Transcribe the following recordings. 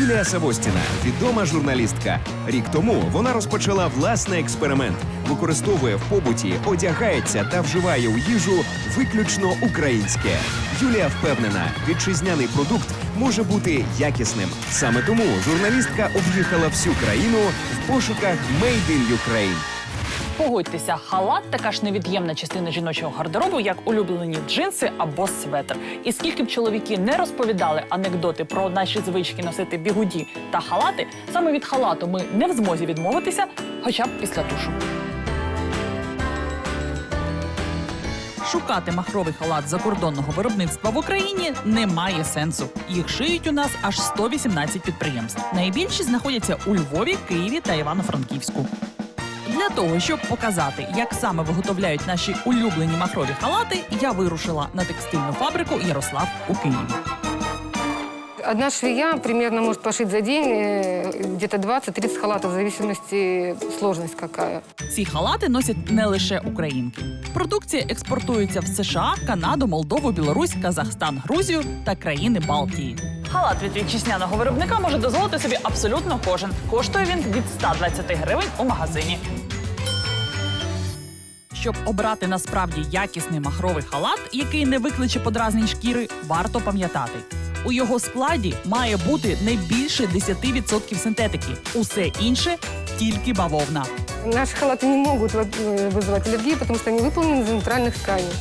Юлія Савостіна, відома журналістка. Рік тому вона розпочала власний експеримент, використовує в побуті, одягається та вживає у їжу виключно українське. Юлія впевнена, вітчизняний продукт може бути якісним. Саме тому журналістка об'їхала всю країну в пошуках Made in Ukraine. Погодьтеся, халат така ж невід'ємна частина жіночого гардеробу, як улюблені джинси або светр. І скільки б чоловіки не розповідали анекдоти про наші звички носити бігуді та халати, саме від халату ми не в змозі відмовитися, хоча б після душу. Шукати махровий халат закордонного виробництва в Україні немає сенсу. Їх шиють у нас аж 118 підприємств. Найбільші знаходяться у Львові, Києві та Івано-Франківську. Для того, щоб показати, як саме виготовляють наші улюблені махрові халати, я вирушила на текстильну фабрику Ярослав у Києві. Одна швея примерно может пошить за день э, где-то 20-30 халатов, в зависимости сложность какая. Ці халати носять не лише українки. Продукція експортується в США, Канаду, Молдову, Білорусь, Казахстан, Грузію та країни Балтії. Халат від вітчизняного виробника може дозволити собі абсолютно кожен. Коштує він від 120 гривень у магазині. Щоб обрати насправді якісний махровий халат, який не викличе подразнень шкіри, варто пам'ятати. У його складі має бути не більше 10% синтетики. Усе інше тільки бавовна. Наши халаты не могут во- э, вызывать аллергии, потому что они выполнены из натуральных тканей.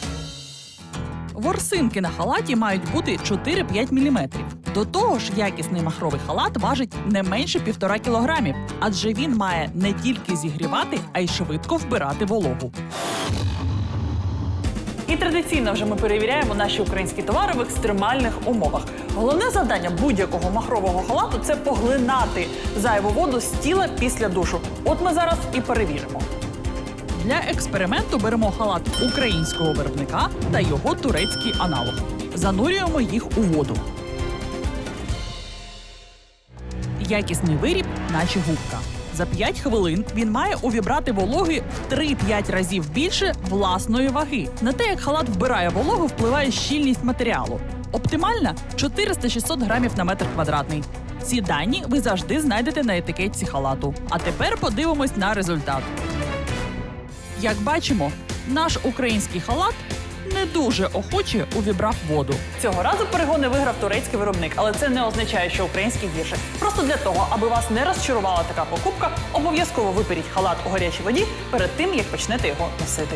Ворсинки на халаті мають бути 4-5 мм. До того ж, якісний махровий халат важить не менше півтора кілограмів, адже він має не тільки зігрівати, а й швидко вбирати вологу. І традиційно вже ми перевіряємо наші українські товари в екстремальних умовах. Головне завдання будь-якого махрового халату це поглинати зайву воду з тіла після душу. От ми зараз і перевіримо. Для експерименту беремо халат українського виробника та його турецький аналог. Занурюємо їх у воду. Якісний виріб, наче губка. За 5 хвилин він має увібрати вологи в 3-5 разів більше власної ваги. На те, як халат вбирає вологу, впливає щільність матеріалу. Оптимальна 400-600 грамів на метр квадратний. Ці дані ви завжди знайдете на етикетці халату. А тепер подивимось на результат. Як бачимо, наш український халат не дуже охоче увібрав воду. Цього разу перегони виграв турецький виробник, але це не означає, що український гірше. Просто для того, аби вас не розчарувала така покупка, обов'язково виперіть халат у гарячій воді перед тим, як почнете його носити.